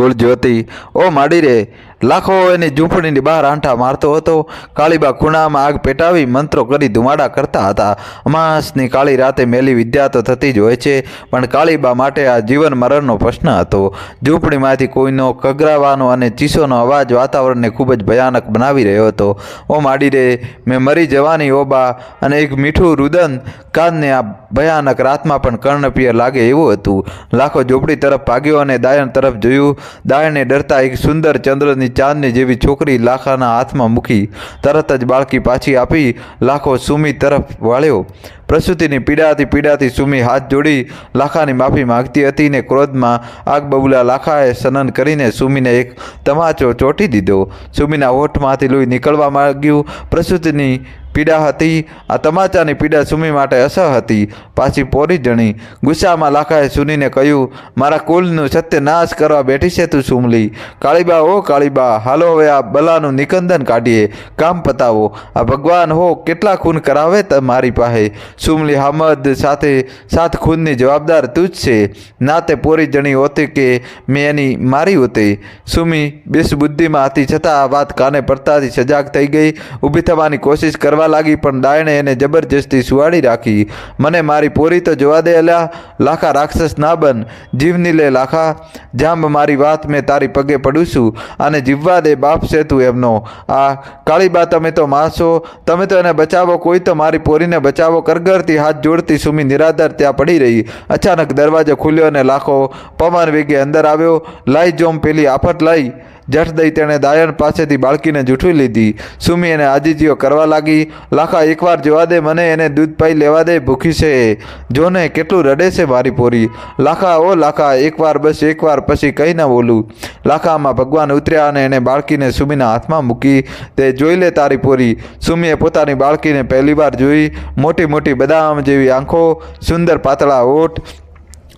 કુળજ્યોતિ ઓ માડી રે, લાખો એની ઝૂંપડીની બહાર આંઠા મારતો હતો. કાળીબા ખૂણામાં આગ પેટાવી મંત્રો કરી ધુમાડા કરતા હતા. અમાસની કાળી રાતે મેલી વિદ્યા તો થતી જ હોય છે, પણ કાળીબા માટે આ જીવન મરણનો પ્રશ્ન હતો. ઝૂંપડીમાંથી કોઈનો કગરાવાનો અને ચીસોનો અવાજ વાતાવરણને ખૂબ જ ભયાનક બનાવી રહ્યો હતો. ઓ માડી રે, મેં મરી જવાની ઓબા અને એક મીઠું રુદન કાનને આ ભયાનક રાતમાં પણ કર્ણપ્રિય લાગે એવું હતું. લાખો ઝૂંપડી તરફ ભાગ્યો અને દાયણ તરફ જોયું. દાયણે ડરતા એક સુંદર ચંદ્રની ચાંદની જેવી છોકરી લાખાના હાથમાં મૂકી તરત જ બાળકી પાછી આપી લાખો સુમી તરફ વાળ્યો. પ્રસૂતિની પીડાથી પીડાથી સુમી હાથ જોડી લાખાની માફી માંગતી હતી ને ક્રોધમાં આગ બબુલા લાખાએ સનન કરીને સુમીને એક તમાચો ચોંટી દીધો. સુમીના હોઠમાંથી લોહી નીકળવા માંગ્યું. પ્રસૂતિની પીડા હતી. આ તમાચાની પીડા સુમી માટે અસહ હતી. પાછી પોરી જણી. ગુસ્સામાં લાખાએ સુનીને કહ્યું, મારા કુલનું સત્યનાશ કરવા બેઠી છે તું સુમલી. કાળીબા ઓ કાળીબા, હાલો હવે આ બલાનું નિકંદન કાઢીએ. કામ પતાવો. આ ભગવાન હો, કેટલા ખૂન કરાવે ત મારી પાસે? સુમલી હામદ સાથે સાત ખૂનની જવાબદાર તું જ છે. ના તે પોરી જણી હોતી કે મેં એની મારી હોતી? સુમી બેસબુદ્ધિમાં હતી છતાં આ વાત કાને પડતાથી સજાગ થઈ ગઈ. ઊભી થવાની કોશિશ કરવા લાગી, પણ દાયણે એને જબરજસ્તી સુવાડી રાખી. મને મારી પોરી તો જોવા દે અલ્યા. લાખા રાક્ષસ ના બન. જીવની લે લાખા. જાંબ મારી વાત મેં તારી પગે પડું છું અને જીવવા દે બાપ છે તું એમનો. આ કાળીબા તમે તો માસો તમે તો એને બચાવો. કોઈ તો મારી પોરીને બચાવો. કરગરતી હાથ જોડતી સુમી નિરાધાર ત્યાં પડી રહી. અચાનક દરવાજો ખુલ્યો અને લાખો પવન વેગે અંદર આવ્યો. લાઈ જોમ પેલી આફત લાઈ. જઠ દઈ તેણે દાયણ પાસેથી બાળકીને જૂઠવી લીધી. સુમી એને આજીજીઓ કરવા લાગી. લાખા, એકવાર જોવા દે, મને એને દૂધ પાઈ લેવા દે, ભૂખી છે. જો ને કેટલું રડે છે મારી પોરી. લાખા, ઓ લાખા, એકવાર બસ, એકવાર પછી કંઈ ન બોલું. લાખામાં ભગવાન ઉતર્યા અને એણે બાળકીને સુમીના હાથમાં મૂકી. તે જોઈ લે તારી પોરી. સુમીએ પોતાની બાળકીને પહેલીવાર જોઈ. મોટી મોટી બદામ જેવી આંખો, સુંદર પાતળા ઓઠ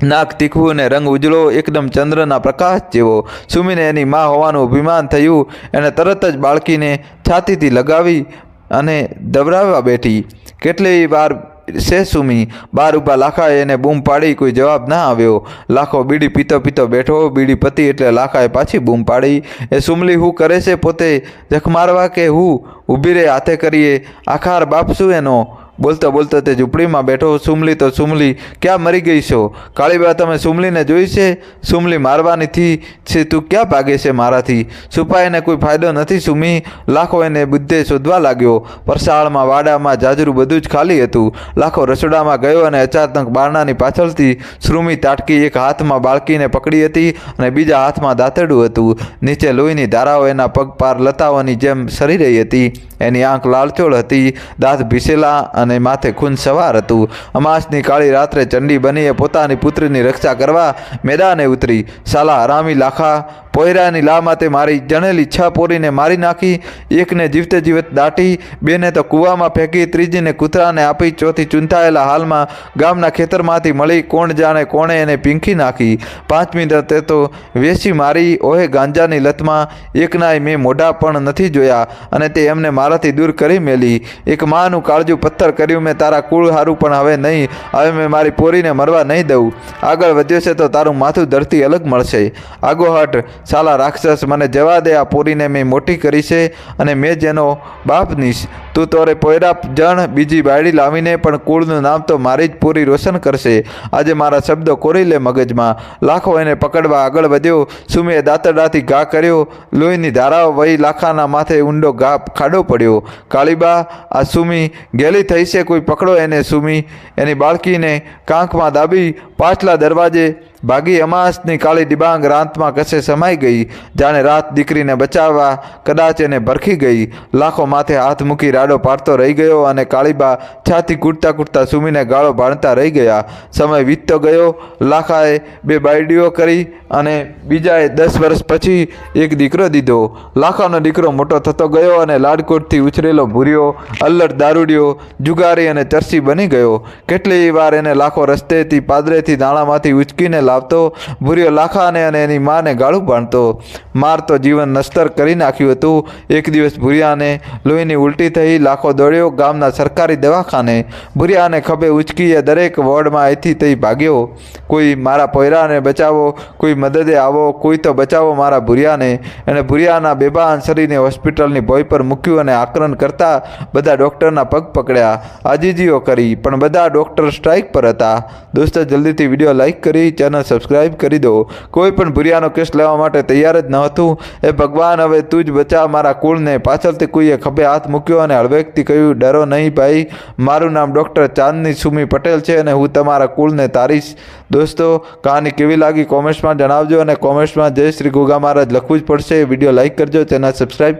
નાક તીખવું અને રંગ ઉજળો એકદમ ચંદ્રના પ્રકાશ જેવો. સુમીને એની મા હોવાનું અભિમાન થયું. એને તરત જ બાળકીને છાતીથી લગાવી અને દબરાવવા બેઠી. કેટલી વાર છે સુમી? બાર ઊભા લાખાએ એને બૂમ પાડી કોઈ જવાબ ના આવ્યો. લાખો બીડી પીતો પીતો બેઠો. બીડી પતી એટલે લાખાએ પાછી બૂમ પાડી. એ સુમલી હું કરે છે પોતે જખ મારવા કે હું? ઊભી રે, હાથે કરીએ. આખાર બાપસુ એનો. બોલતો બોલતા તે ઝૂંપડીમાં બેઠો સુમલી, તો સુમલી, ક્યાં મરી ગઈ છો? કાળીબા, તમે સુમલીને જોઈ છે? સુમલી મારવાની થી છે, તું ક્યાં ભાગે છે મારાથી? છુપાઈને કોઈ ફાયદો નથી, સુમી. લાખો એને બુદ્ધે શોધવા લાગ્યો. પરસાળમાં વાડામાં, જાજરું બધું જ ખાલી હતું. લાખો રસોડામાં ગયો અને અચાનક બારણાની પાછળથી શ્રુમી તાટકી એક હાથમાં બાળકીને પકડી હતી અને બીજા હાથમાં દાંતડું હતું. નીચે લોહીની ધારાઓ એના પગ પાર લતાઓની જેમ સરી રહી હતી. એની આંખ લાલચોળ હતી. દાંત ભીસેલા અને માથે ખૂન સવાર હતું. અમાસની કાળી રાત્રે ચંડી બનીએ પોતાની પુત્રીની રક્ષા કરવા મેદાને ઉતરી. સાલા હરામી લાખા પોયરાની લામાતે મારી જણેલી છ પોરીને મારી નાખી, એકને જીવતે જીવત દાટી, બેને તો કૂવામાં ફેંકી, ત્રીજીને કૂતરાને આપી, ચોથી ચૂંટાયેલા હાલમાં ગામના ખેતરમાંથી મળી, કોણ જાણે કોણે એને પીંખી નાખી. પાંચમી તે તો વેસી મારી, ઓહે ગાંજાની લતમાં, એકનાય મેં મોઢા પણ નથી જોયા અને તે એમને મારાથી દૂર કરી મેલી. એક માનું કાળજું પથ્થર કર્યું મેં, તારા કુળ હારું પણ હવે નહીં, હવે મેં મારી પોરીને મરવા નહીં દઉં. આગળ વધ્યો છે તો તારું માથું ધરતી અલગ મળશે. આગોહટ સાલા રાક્ષસ મને જવા દે, આ પોરીને મેં મોટી કરી છે અને મેં જેનો બાપ નીશ. તું તોરે પોયરા જણ બીજી બાયડી લાવીને, પણ કુળનું નામ તો મારી જ પૂરી રોશન કરશે. આજે મારા શબ્દો કોરી લે મગજમાં. લાખો એને પકડવા આગળ વધ્યો, સુમીએ દાંતરડાથી ઘા કર્યો, લોહીની ધારાઓ વહી લાખાના માથે ઊંડો ઘા ખાડો પડ્યો. કાળીબા, આ સુમી ગેલી થઈ છે, કોઈ પકડો એને, સુમી. એની બાળકીને કાંખમાં દાબી પાછલા દરવાજે ભાગી અમાસની કાળી ડિબાંગ રાતમાં કશે સમાઈ ગઈ, જાણે રાત દીકરીને બચાવવા કદાચ એને ભરખી ગઈ. લાખો માથે હાથ મૂકી રાડો પાડતો રહી ગયો અને કાળીબા છાતી કૂટતા કૂટતા સુમીને ગાળો ભાણતા રહી ગયા. સમય વીતતો ગયો, લાખાએ બે બાયડીઓ કરી અને બીજાએ દસ વર્ષ પછી એક દીકરો દીધો. લાખાનો દીકરો મોટો થતો ગયો અને લાડકોટથી ઉછરેલો ભૂર્યો, અલ્લડ દારૂડિયો, જુગારી અને ચરસી બની ગયો. કેટલી વાર એને લાખો રસ્તેથી પાદરેથી નાણામાંથી ઉચકીને લાવતો, ભૂર્યો લાખાને અને એની માને ગાળું બાંધતો. માર તો જીવન નસ્તર કરી નાખ્યું હતું. એક દિવસ ભૂરિયાને લોહીની ઉલટી થઈ લાખો દોડ્યો ગામના સરકારી દવાખાને. ભૂરિયાને ખભે ઉચકીએ દરેક વોર્ડમાં અહીંથી તઈ ભાગ્યો. કોઈ મારા પોયરાને બચાવો, કોઈ મદદે આવો, કોઈ તો બચાવો મારા ભૂરિયાને. એણે ભૂરિયાના બેભાન શરીરને હોસ્પિટલની ભોય પર મૂક્યું અને આક્રમણ કરતા બધા ડૉક્ટરના પગ પકડ્યા. આજીજીઓ કરી, પણ બધા ડૉક્ટર સ્ટ્રાઇક પર હતા. દોસ્તો, જલ્દીથી વીડિયો લાઇક કરી, ચેનલ સબસ્ક્રાઈબ કરી દો. કોઈ પણ ભૂરિયાનો કેસ લેવા માટે તૈયાર જ ન હતું. એ ભગવાન, હવે તું જ બચા. મારા કુળને પાછળથી કોઈએ ખભે હાથ મૂક્યો અને હળવેકથી કહ્યું, ડરો નહીં ભાઈ. મારું નામ ડૉક્ટર ચાંદની સુમી પટેલ છે અને હું તમારા કુળને તારીશ દોસ્તો. કહાની કેવી લાગી કોમેન્ટ્સમાં જણાવજો અને કોમેન્ટ્સમાં જય શ્રી ગોગા મહારાજ લખવું જ પડશે. વીડિયો લાઇક કરજો, ચેનલ સબસ્ક્રાઇબ